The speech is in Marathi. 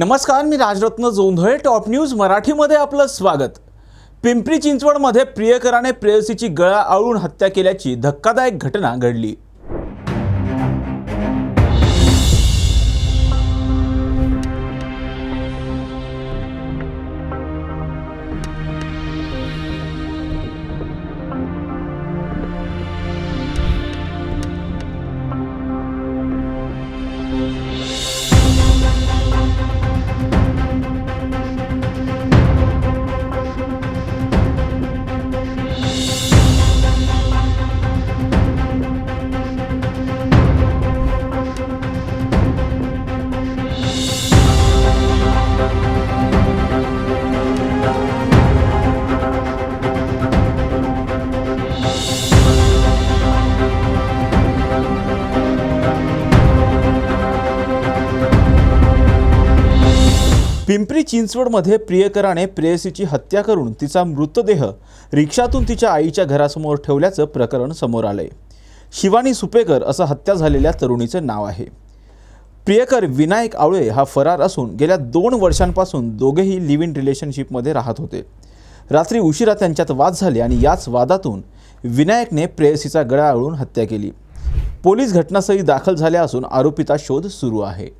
नमस्कार मी राजरत्न जोंधळे टॉप न्यूज मराठीमध्ये आपलं स्वागत. पिंपरी चिंचवडमध्ये प्रियकराने प्रेयसीची गळा आळून हत्या केल्याची धक्कादायक घटना घडली. पिंपरी चिंचवडमध्ये प्रियकराने प्रेयसीची हत्या करून तिचा मृतदेह रिक्षातून तिच्या आईच्या घरासमोर ठेवल्याचं प्रकरण समोर आलंय. शिवानी सुपेकर असं हत्या झालेल्या तरुणीचं नाव आहे. प्रियकर विनायक आवळे हा फरार असून गेल्या दोन वर्षांपासून दोघेही लिव्ह इन रिलेशनशिपमध्ये राहत होते. रात्री उशिरा त्यांच्यात वाद झाले आणि याच वादातून विनायकने प्रेयसीचा गळा आळून हत्या केली. पोलीस घटनास्थळी दाखल झाल्या असून आरोपीचा शोध सुरू आहे.